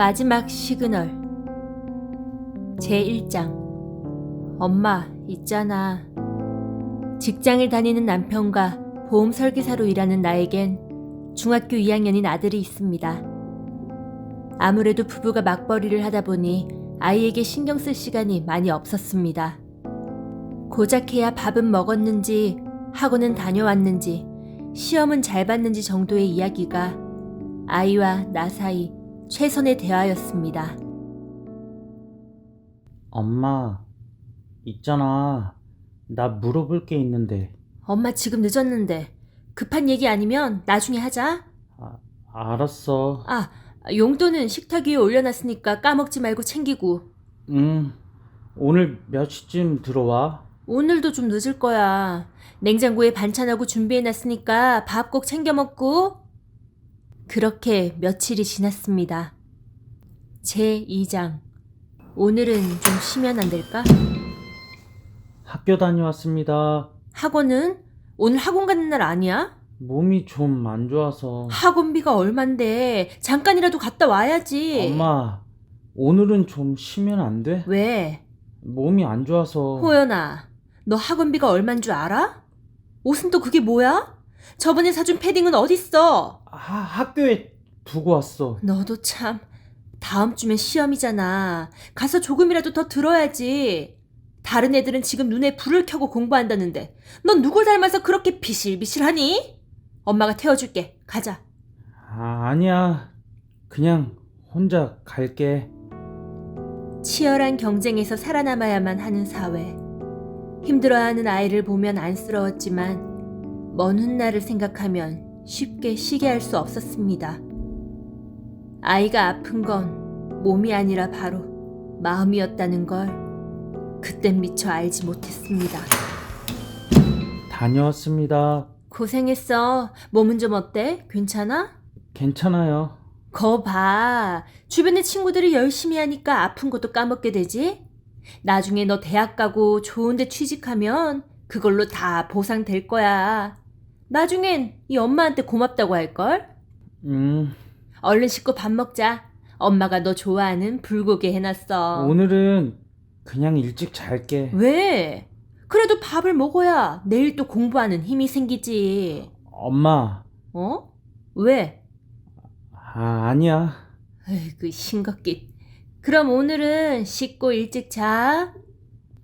마지막 시그널 제1장 엄마 있잖아 직장을 다니는 남편과 보험 설계사로 일하는 나에겐 중학교 2학년인 아들이 있습니다. 아무래도 부부가 맞벌이를 하다 보니 아이에게 신경 쓸 시간이 많이 없었습니다. 고작해야 밥은 먹었는지 학원은 다녀왔는지 시험은 잘 봤는지 정도의 이야기가 아이와 나 사이 최선의 대화였습니다. 엄마, 있잖아. 나 물어볼 게 있는데. 엄마 지금 늦었는데 급한 얘기 아니면 나중에 하자. 아, 알았어. 아, 용돈은 식탁 위에 올려놨으니까 까먹지 말고 챙기고. 응. 오늘 몇 시쯤 들어와? 오늘도 좀 늦을 거야. 냉장고에 반찬하고 준비해놨으니까 밥 꼭 챙겨 먹고. 그렇게 며칠이 지났습니다. 제 2장. 오늘은 좀 쉬면 안 될까? 학교 다녀왔습니다. 학원은? 오늘 학원 가는 날 아니야? 몸이 좀 안 좋아서. 학원비가 얼만데 잠깐이라도 갔다 와야지. 엄마, 오늘은 좀 쉬면 안 돼? 왜? 몸이 안 좋아서. 호연아, 너 학원비가 얼만 줄 알아? 옷은 또 그게 뭐야? 저번에 사준 패딩은 어딨어? 하, 학교에 두고 왔어. 너도 참 다음 주면 시험이잖아. 가서 조금이라도 더 들어야지. 다른 애들은 지금 눈에 불을 켜고 공부한다는데 넌 누굴 닮아서 그렇게 비실비실하니? 엄마가 태워줄게. 가자. 아, 아니야. 그냥 혼자 갈게. 치열한 경쟁에서 살아남아야만 하는 사회. 힘들어하는 아이를 보면 안쓰러웠지만 먼 훗날을 생각하면 쉽게 쉬게 할 수 없었습니다. 아이가 아픈 건 몸이 아니라 바로 마음이었다는 걸 그땐 미처 알지 못했습니다. 다녀왔습니다. 고생했어. 몸은 좀 어때? 괜찮아? 괜찮아요. 거 봐. 주변의 친구들이 열심히 하니까 아픈 것도 까먹게 되지? 나중에 너 대학 가고 좋은 데 취직하면 그걸로 다 보상될 거야. 나중엔 이 엄마한테 고맙다고 할걸? 음, 얼른 씻고 밥 먹자. 엄마가 너 좋아하는 불고기 해놨어. 오늘은 그냥 일찍 잘게. 왜? 그래도 밥을 먹어야 내일 또 공부하는 힘이 생기지. 엄마, 어? 왜? 아, 아니야. 에이그 싱겁긴. 그럼 오늘은 씻고 일찍 자.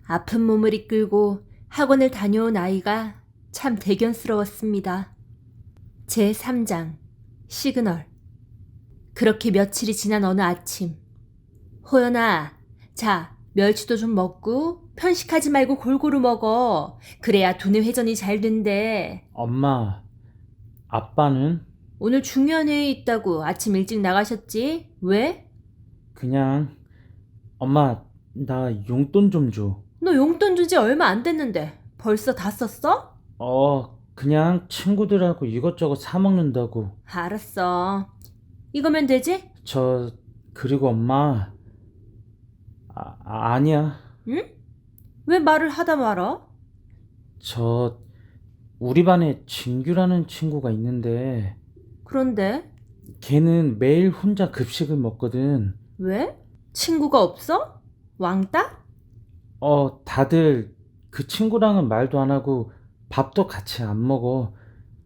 아픈 몸을 이끌고 학원을 다녀온 아이가 참 대견스러웠습니다. 제 3장 시그널 그렇게 며칠이 지난 어느 아침 호연아 자 멸치도 좀 먹고 편식하지 말고 골고루 먹어 그래야 두뇌 회전이 잘 된대 엄마, 아빠는 오늘 중요한 회의 있다고 아침 일찍 나가셨지 왜? 그냥, 엄마, 나 용돈 좀 줘. 너 용돈 준 지 얼마 안 됐는데 벌써 다 썼어? 어, 그냥 친구들하고 이것저것 사 먹는다고. 알았어. 이거면 되지? 저, 그리고 엄마, 아, 아, 아니야. 응? 왜 말을 하다 말아? 저, 우리 반에 진규라는 친구가 있는데, 그런데 걔는 매일 혼자 급식을 먹거든. 왜? 친구가 없어? 왕따? 어, 다들 그 친구랑은 말도 안 하고 밥도 같이 안 먹어.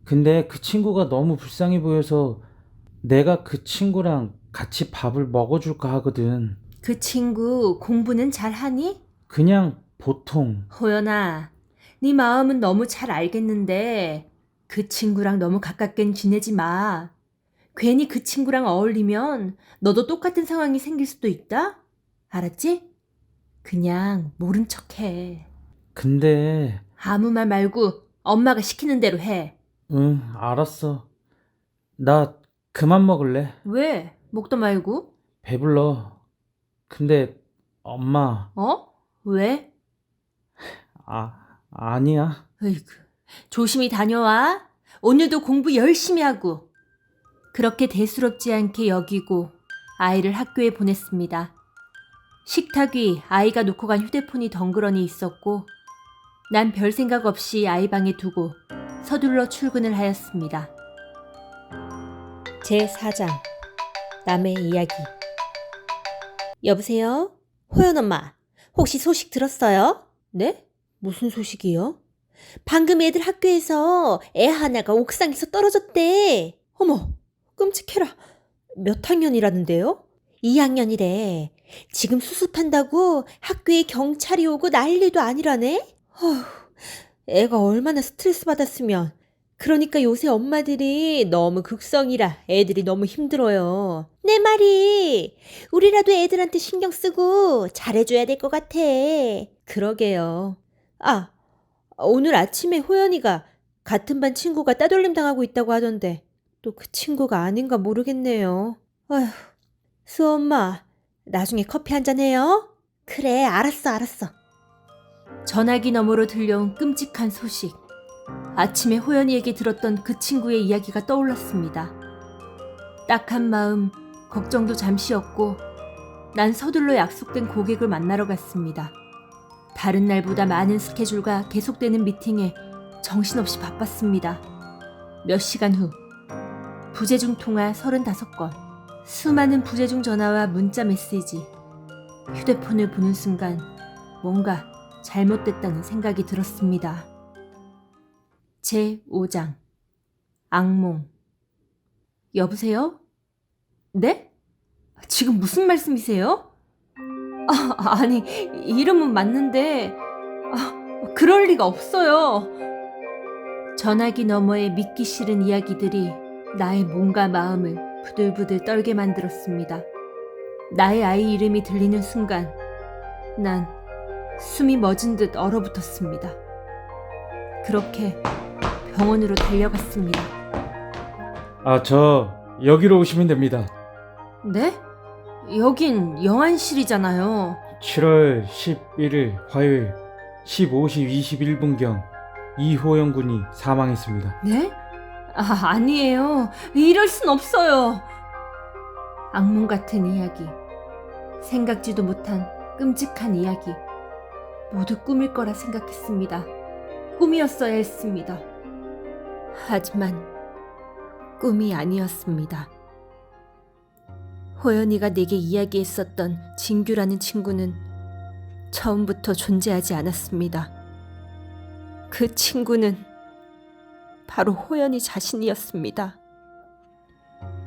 근데 그 친구가 너무 불쌍해 보여서 내가 그 친구랑 같이 밥을 먹어줄까 하거든. 그 친구 공부는 잘하니? 그냥 보통. 호연아, 네 마음은 너무 잘 알겠는데 그 친구랑 너무 가깝게 지내지 마. 괜히 그 친구랑 어울리면 너도 똑같은 상황이 생길 수도 있다? 알았지? 그냥 모른 척해. 근데, 아무 말 말고 엄마가 시키는 대로 해. 응, 알았어. 나 그만 먹을래. 왜? 먹다 말고? 배불러. 근데, 엄마, 어? 왜? 아, 아니야. 으이구. 조심히 다녀와. 오늘도 공부 열심히 하고. 그렇게 대수롭지 않게 여기고 아이를 학교에 보냈습니다. 식탁 위 아이가 놓고 간 휴대폰이 덩그러니 있었고 난 별 생각 없이 아이 방에 두고 서둘러 출근을 하였습니다. 제 4장 남의 이야기 여보세요? 호연 엄마, 혹시 소식 들었어요? 네? 무슨 소식이요? 방금 애들 학교에서 애 하나가 옥상에서 떨어졌대. 어머, 끔찍해라. 몇 학년이라는데요? 2학년이래. 지금 수습한다고 학교에 경찰이 오고 난리도 아니라네? 어휴, 애가 얼마나 스트레스 받았으면. 그러니까 요새 엄마들이 너무 극성이라 애들이 너무 힘들어요. 내 말이 우리라도 애들한테 신경 쓰고 잘해줘야 될 것 같아. 그러게요. 아, 오늘 아침에 호연이가 같은 반 친구가 따돌림 당하고 있다고 하던데 또 그 친구가 아닌가 모르겠네요. 아휴, 수호 엄마, 나중에 커피 한 잔 해요. 그래, 알았어, 알았어. 전화기 너머로 들려온 끔찍한 소식. 아침에 호연이에게 들었던 그 친구의 이야기가 떠올랐습니다. 딱한 마음, 걱정도 잠시였고, 난 서둘러 약속된 고객을 만나러 갔습니다. 다른 날보다 많은 스케줄과 계속되는 미팅에 정신없이 바빴습니다. 몇 시간 후, 부재중 통화 35건, 수많은 부재중 전화와 문자 메시지, 휴대폰을 보는 순간 뭔가 잘못됐다는 생각이 들었습니다. 제 5장 악몽 여보세요? 네? 지금 무슨 말씀이세요? 아, 아니 이름은 맞는데 아, 그럴 리가 없어요. 전화기 너머의 믿기 싫은 이야기들이 나의 몸과 마음을 부들부들 떨게 만들었습니다. 나의 아이 이름이 들리는 순간 난 숨이 멎은 듯 얼어붙었습니다. 그렇게 병원으로 달려갔습니다. 아, 저 여기로 오시면 됩니다. 네? 여긴 영안실이잖아요. 7월 11일 화요일 15시 21분경 이호영 군이 사망했습니다. 네? 아, 아니에요. 이럴 순 없어요. 악몽 같은 이야기. 생각지도 못한 끔찍한 이야기. 모두 꿈일 거라 생각했습니다. 꿈이었어야 했습니다. 하지만 꿈이 아니었습니다. 호연이가 내게 이야기했었던 진규라는 친구는 처음부터 존재하지 않았습니다. 그 친구는 바로 호연이 자신이었습니다.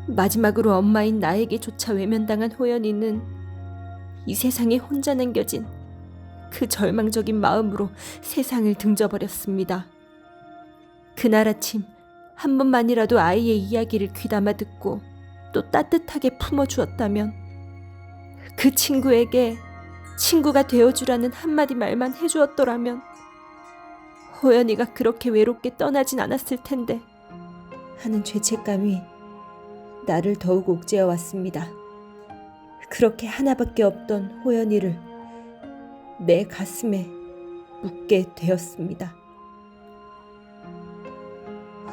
마지막으로 엄마인 나에게조차 외면당한 호연이는 이 세상에 혼자 남겨진 그 절망적인 마음으로 세상을 등져버렸습니다. 그날 아침 한 번만이라도 아이의 이야기를 귀담아 듣고 또 따뜻하게 품어주었다면 그 친구에게 친구가 되어주라는 한마디 말만 해주었더라면 호연이가 그렇게 외롭게 떠나진 않았을 텐데 하는 죄책감이 나를 더욱 옥죄어 왔습니다. 그렇게 하나밖에 없던 호연이를 내 가슴에 묻게 되었습니다.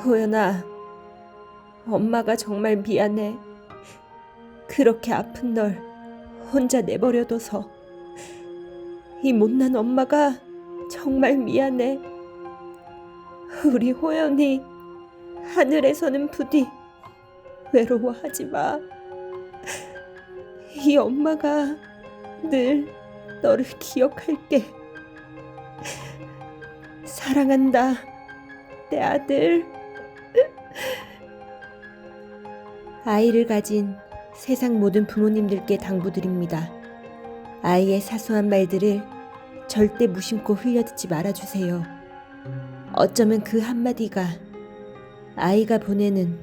호연아, 엄마가 정말 미안해. 그렇게 아픈 널 혼자 내버려둬서 이 못난 엄마가 정말 미안해. 우리 호연이 하늘에서는 부디 외로워하지 마. 이 엄마가 늘 너를 기억할게. 사랑한다, 내 아들. 아이를 가진 세상 모든 부모님들께 당부드립니다. 아이의 사소한 말들을 절대 무심코 흘려듣지 말아주세요. 어쩌면 그 한마디가 아이가 보내는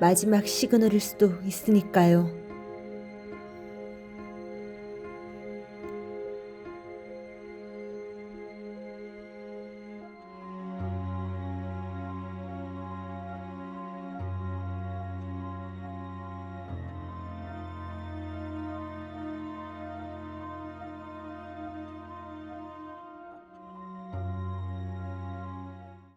마지막 시그널일 수도 있으니까요.